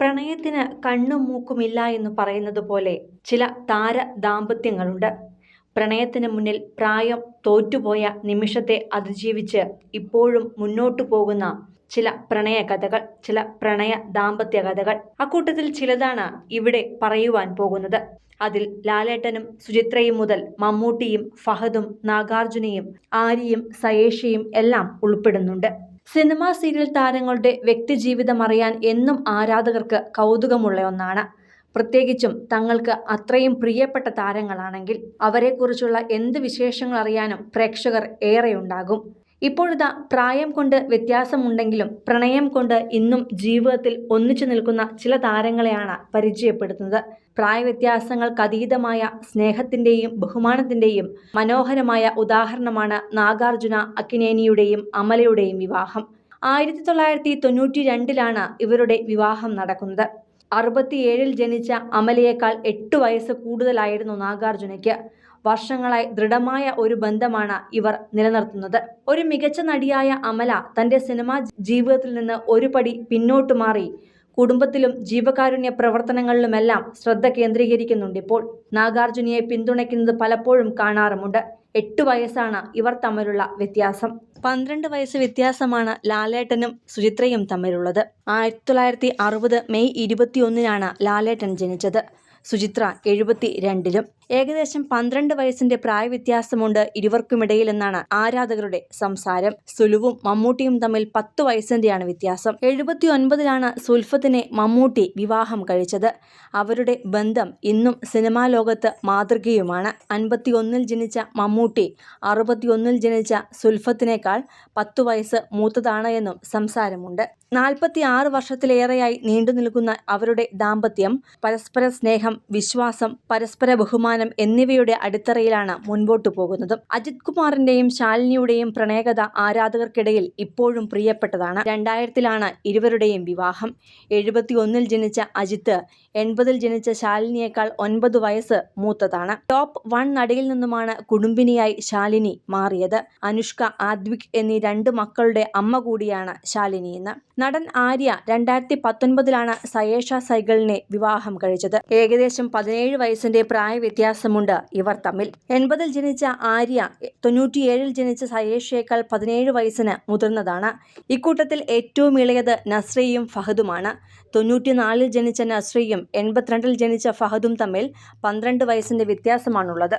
പ്രണയത്തിന് കണ്ണും മൂക്കുമില്ല എന്ന് പറയുന്നത് പോലെ ചില താര ദാമ്പത്യങ്ങളുണ്ട് പ്രണയത്തിന് മുന്നിൽ പ്രായം തോറ്റുപോയ നിമിഷത്തെ അതിജീവിച്ച് ഇപ്പോഴും മുന്നോട്ടു പോകുന്ന ചില പ്രണയ കഥകൾ ചില പ്രണയ ദാമ്പത്യ കഥകൾ അക്കൂട്ടത്തിൽ ചിലതാണ് ഇവിടെ പറയുവാൻ പോകുന്നത്. അതിൽ ലാലേട്ടനും സുചിത്രയും മുതൽ മമ്മൂട്ടിയും ഫഹദും നാഗാർജുനയും ആര്യയും സയേഷയും എല്ലാം ഉൾപ്പെടുന്നുണ്ട്. സിനിമാ സീരിയൽ താരങ്ങളുടെ വ്യക്തിജീവിതം അറിയാൻ എന്നും ആരാധകർക്ക് കൗതുകമുള്ള ഒന്നാണ്. പ്രത്യേകിച്ചും തങ്ങൾക്ക് അത്രയും പ്രിയപ്പെട്ട താരങ്ങളാണെങ്കിൽ അവരെക്കുറിച്ചുള്ള എന്ത് വിശേഷങ്ങൾ അറിയാനും പ്രേക്ഷകർ ഏറെയുണ്ടാകും. ഇപ്പോഴിതാ പ്രായം കൊണ്ട് വ്യത്യാസമുണ്ടെങ്കിലും പ്രണയം കൊണ്ട് ഇന്നും ജീവിതത്തിൽ ഒന്നിച്ചു നിൽക്കുന്ന ചില താരങ്ങളെയാണ് പരിചയപ്പെടുത്തുന്നത്. പ്രായവ്യത്യാസങ്ങൾക്കതീതമായ സ്നേഹത്തിന്റെയും ബഹുമാനത്തിന്റെയും മനോഹരമായ ഉദാഹരണമാണ് നാഗാർജുന അക്കിനേനിയുടെയും അമലയുടെയും വിവാഹം. ആയിരത്തി തൊള്ളായിരത്തി തൊണ്ണൂറ്റി രണ്ടിലാണ് ഇവരുടെ വിവാഹം നടക്കുന്നത്. അറുപത്തിയേഴിൽ ജനിച്ച അമലയേക്കാൾ എട്ട് വയസ്സ് കൂടുതലായിരുന്നു നാഗാർജുനയ്ക്ക്. വർഷങ്ങളായി ദൃഢമായ ഒരു ബന്ധമാണ് ഇവർ നിലനിർത്തുന്നത്. ഒരു മികച്ച നടിയായ അമല തന്റെ സിനിമാ ജീവിതത്തിൽ നിന്ന് ഒരു പടി പിന്നോട്ട് മാറി. കുടുംബത്തിലും ജീവകാരുണ്യ പ്രവർത്തനങ്ങളിലുമെല്ലാം ശ്രദ്ധ കേന്ദ്രീകരിക്കുന്നുണ്ട് ഇപ്പോൾ. നാഗാർജുനിയെ പിന്തുണയ്ക്കുന്നത് പലപ്പോഴും കാണാറുമുണ്ട്. എട്ട് വയസ്സാണ് ഇവർ തമ്മിലുള്ള വ്യത്യാസം. പന്ത്രണ്ട് വയസ്സ് വ്യത്യാസമാണ് ലാലേട്ടനും സുചിത്രയും തമ്മിലുള്ളത്. ആയിരത്തി തൊള്ളായിരത്തി അറുപത് മെയ് ഇരുപത്തിയൊന്നിനാണ് ലാലേട്ടൻ ജനിച്ചത്. സുചിത്ര എഴുപത്തി രണ്ടിലും ഏകദേശം പന്ത്രണ്ട് വയസ്സിന്റെ പ്രായവ്യത്യാസമുണ്ട് ഇരുവർക്കുമിടയിലെന്നാണ് ആരാധകരുടെ സംസാരം. സുലുവും മമ്മൂട്ടിയും തമ്മിൽ പത്ത് വയസ്സിന്റെയാണ് വ്യത്യാസം. എഴുപത്തി ഒൻപതിലാണ് സുൽഫത്തിനെ മമ്മൂട്ടി വിവാഹം കഴിച്ചത്. അവരുടെ ബന്ധം ഇന്നും സിനിമാ ലോകത്ത് മാതൃകയുമാണ്. അൻപത്തിയൊന്നിൽ ജനിച്ച മമ്മൂട്ടി അറുപത്തിയൊന്നിൽ ജനിച്ച സുൽഫത്തിനേക്കാൾ പത്തു വയസ്സ് മൂത്തതാണ് എന്നും സംസാരമുണ്ട്. നാൽപ്പത്തി ആറ് വർഷത്തിലേറെയായി നീണ്ടു നിൽക്കുന്ന അവരുടെ ദാമ്പത്യം പരസ്പര സ്നേഹം വിശ്വാസം പരസ്പര ബഹുമാനം എന്നിവയുടെ അടിത്തറയിലാണ് മുൻപോട്ടു പോകുന്നത്. അജിത് കുമാറിന്റെയും ശാലിനിയുടെയും പ്രണയകഥ ആരാധകർക്കിടയിൽ ഇപ്പോഴും പ്രിയപ്പെട്ടതാണ്. രണ്ടായിരത്തിലാണ് ഇരുവരുടെയും വിവാഹം. എഴുപത്തിയൊന്നിൽ ജനിച്ച അജിത്ത് എൺപതിൽ ജനിച്ച ശാലിനിയേക്കാൾ ഒൻപത് വയസ്സ് മൂത്തതാണ്. ടോപ്പ് വൺ നടിയിൽ നിന്നുമാണ് കുടുംബിനിയായി ശാലിനി മാറിയത്. അനുഷ്ക ആദ്വിക് എന്നീ രണ്ട് മക്കളുടെ അമ്മ കൂടിയാണ് ശാലിനി എന്ന്. നടൻ ആര്യ രണ്ടായിരത്തി പത്തൊൻപതിലാണ് സയേഷ സൈഗളിനെ വിവാഹം കഴിച്ചത്. ഏകദേശം പതിനേഴ് വയസ്സിന്റെ പ്രായ വ്യത്യാസമുണ്ട്. ഇവർ തമ്മിൽ എൺപതിൽ ജനിച്ച ആര്യ തൊണ്ണൂറ്റിയേഴിൽ ജനിച്ച സയേഷയേക്കാൾ പതിനേഴ് വയസ്സിന് മുതിർന്നതാണ്. ഇക്കൂട്ടത്തിൽ ഏറ്റവും ഇളയത് നസ്രയും ഫഹദുമാണ്. തൊണ്ണൂറ്റിനാലിൽ ജനിച്ച നസ്രയും എൺപത്തിരണ്ടിൽ ജനിച്ച ഫഹദും തമ്മിൽ പന്ത്രണ്ട് വയസ്സിന്റെ വ്യത്യാസമാണുള്ളത്.